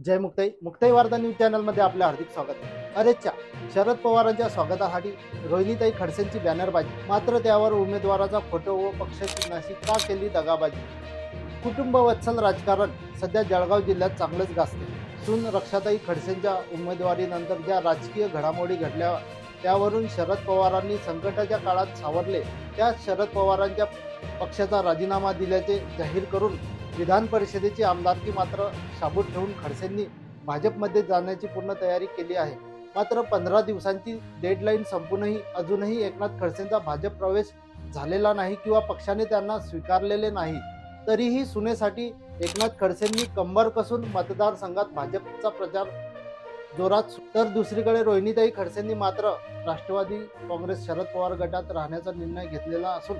जय मुक्ताई. मुक्ताई वार्ता न्यूज चॅनलमध्ये आपलं हार्दिक स्वागत आहे. अरेच्या शरद पवारांच्या स्वागतासाठी रोहिणीताई खडसेंची बॅनरबाजी. मात्र त्यावर उमेदवाराचा फोटो व पक्षचिन्हाशी का केली दगाबाजी? कुटुंब वत्सल राजकारण सध्या जळगाव जिल्ह्यात चांगलंच गाजते सून रक्षाताई खडसेंच्या उमेदवारीनंतर ज्या राजकीय घडामोडी घडल्या त्यावरून शरद पवारांनी संकटाच्या काळात सावरले. त्या शरद पवारांच्या पक्षाचा राजीनामा दिल्याचे जाहीर करून विधान परिषदेची आमदारकी मात्र शाबूत ठेवून खडसेंनी भाजपमध्ये जाण्याची पूर्ण तयारी केली आहे. मात्र पंधरा दिवसांची डेडलाईन संपूनही अजूनही एकनाथ खडसेंचा भाजप प्रवेश झालेला नाही किंवा पक्षाने त्यांना स्वीकारलेले नाही तरीही सुनेसाठी एकनाथ खडसेंनी कंबर कसून मतदारसंघात भाजपचा प्रचार जोरात तर दुसरीकडे रोहिणीताई खडसेंनी मात्र राष्ट्रवादी काँग्रेस शरद पवार गटात राहण्याचा निर्णय घेतलेला असून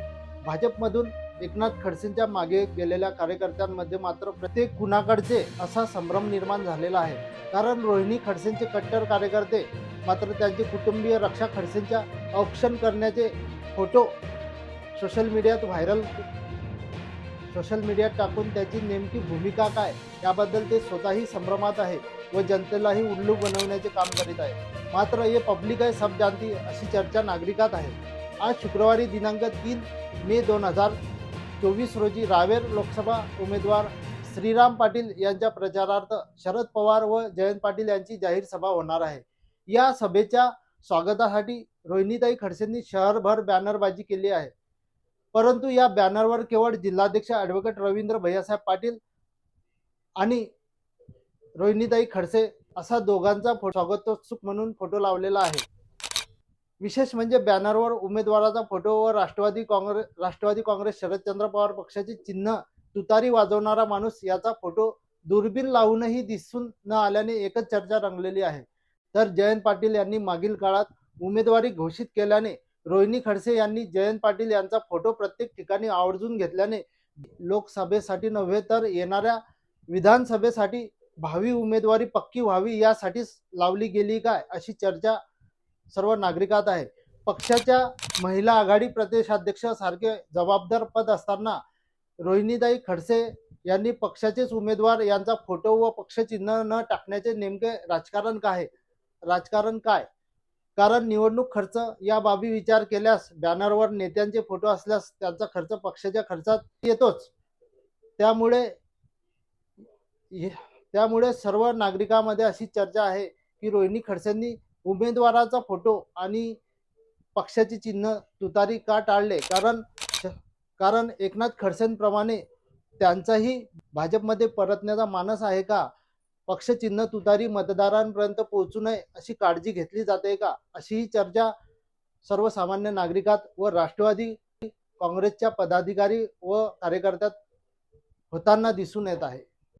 भाजपमधून एकनाथ खडसेंच्या मागे गेलेल्या कार्यकर्त्यांमध्ये मात्र प्रत्येक कुणाकडचे असा संभ्रम निर्माण झालेला आहे. कारण रोहिणी खडसेंचे कट्टर कार्यकर्ते मात्र त्यांचे कुटुंबीय रक्षा खडसेंच्या औक्षण करण्याचे फोटो सोशल मीडियात व्हायरल सोशल मीडियात टाकून त्याची नेमकी भूमिका काय याबद्दल ते स्वतःही संभ्रमात आहे. व जनतेलाही उल्लू बनवण्याचे काम करीत आहे. मात्र हे पब्लिक आहे सब जानती अशी चर्चा नागरिकात आहे. आज शुक्रवारी दिनांक तीन मे दोन हजार चोवीस रोजी रावेर लोकसभा उमेदवार श्रीराम पाटील यांच्या प्रचारार्थ शरद पवार व जयंत पाटील यांची जाहीर सभा होणार आहे. या सभेच्या स्वागतासाठी रोहिणीताई खडसेंनी शहरभर बॅनरबाजी केली आहे. परंतु या बॅनरवर केवळ जिल्हाध्यक्ष ॲडव्होकेट रवींद्र भैयासाहेब पाटील आणि रोहिणीताई खडसे असा दोघांचा फो- स्वागतोत्सुक म्हणून फोटो लावलेला आहे. विशेष म्हणजे बॅनरवर उमेदवाराचा फोटो व राष्ट्रवादी काँग्रेस राष्ट्रवादी काँग्रेस शरदचंद्र पवार पक्षाचे चिन्ह तुतारी वाजवणारा माणूस याचा फोटो दुर्बीण लावूनही दिसून न आल्याने एकच चर्चा रंगलेली आहे. तर जयंत पाटील यांनी मागील काळात उमेदवारी घोषित केल्याने रोहिणी खडसे यांनी जयंत पाटील यांचा फोटो प्रत्येक ठिकाणी आवर्जून घेतल्याने लोकसभेसाठी नव्हे तर येणाऱ्या विधानसभेसाठी भावी उमेदवारी पक्की व्हावी यासाठीच लावली गेली काय अशी चर्चा सर्व नागरिकात आहे. पक्षाच्या महिला आघाडी प्रदेशाध्यक्ष सारखे जबाबदार पद असताना रोहिणीदाई खडसे यांनी पक्षाचेच उमेदवार यांचा फोटो व पक्षचिन्ह न टाकण्याचे नेमके राजकारण काय राजकारण काय? कारण निवडणूक खर्च या बाबी विचार केल्यास बॅनरवर नेत्यांचे फोटो असल्यास त्यांचा खर्च पक्षाच्या खर्चात येतोच. त्यामुळे हे- त्यामुळे सर्व नागरिकांमध्ये अशी चर्चा आहे की रोहिणी खडसेंनी उमेदवाराचा फोटो आणि पक्षाचे चिन्ह तुतारी का टाळले? कारण कारण एकनाथ खडसेंप्रमाणे त्यांचाही भाजपमध्ये परतण्याचा मानस आहे का? पक्षचिन्ह तुतारी मतदारांपर्यंत पोहोचू नये अशी काळजी घेतली जाते का? अशी ही चर्चा सर्वसामान्य नागरिकात व राष्ट्रवादी काँग्रेसच्या पदाधिकारी व कार्यकर्त्यात होताना दिसून येत आहे.